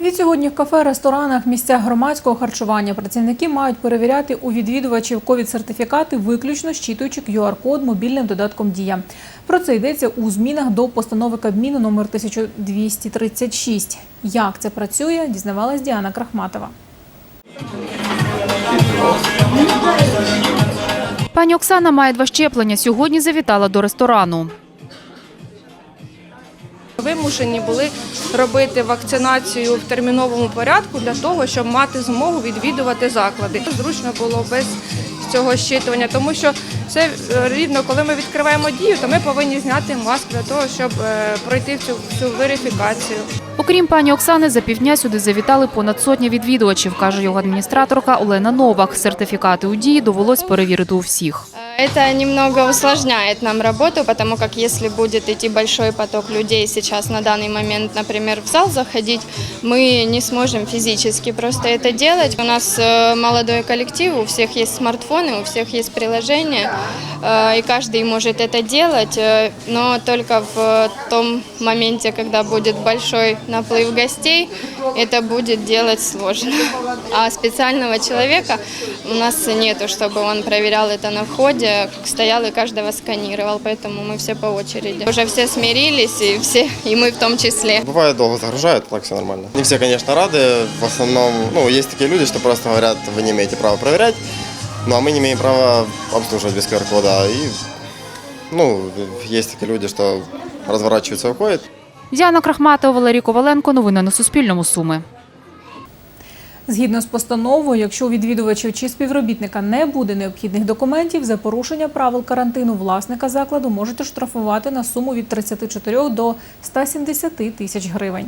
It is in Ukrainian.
Відсьогодні в кафе, ресторанах, місцях громадського харчування працівники мають перевіряти у відвідувачів ковід-сертифікати виключно щитуючи QR-код мобільним додатком «Дія». Про це йдеться у змінах до постанови Кабміну номер 1236. Як це працює, дізнавалась Діана Крахматова. Пані Оксана має два щеплення. Сьогодні завітала до ресторану. Вимушені були робити вакцинацію в терміновому порядку для того, щоб мати змогу відвідувати заклади. Зручно було без цього щитування, тому що це е, рівно, коли ми відкриваємо дію, то ми повинні зняти маску для того, щоб е, пройти всю, всю верифікацію. Окрім пані Оксани, за півдня сюди завітали понад сотня відвідувачів, каже його адміністраторка Олена Новак. Сертифікати у дії довелось перевірити у всіх. Это немного усложняет нам работу, потому как если будет идти большой поток людей сейчас на данный момент, например, в зал заходить, мы не сможем физически просто это делать. У нас э, молодой коллектив, у всех есть смартфоны, у всех есть приложения, э, и каждый может это делать, э, но только в том моменте, когда будет большой наплыв гостей, это будет делать сложно. А специального человека у нас нету, чтобы он проверял это на входе, стоял и каждого сканировал, поэтому мы все по очереди. Уже все смирились, и все, и мы в том числе. Бывает долго загружают, так все нормально. Не все, конечно, рады. В основном, ну, есть такие люди, что просто говорят, вы не имеете права проверять, ну, а мы не имеем права обслуживать без QR-кода. И, ну, есть такие люди, что разворачиваются и уходят. Діана Крахматова, Валерій Коваленко. Новини на Суспільному. Суми. Згідно з постановою, якщо у відвідувачів чи співробітника не буде необхідних документів, за порушення правил карантину власника закладу можуть штрафувати на суму від 34 до 170 тисяч гривень.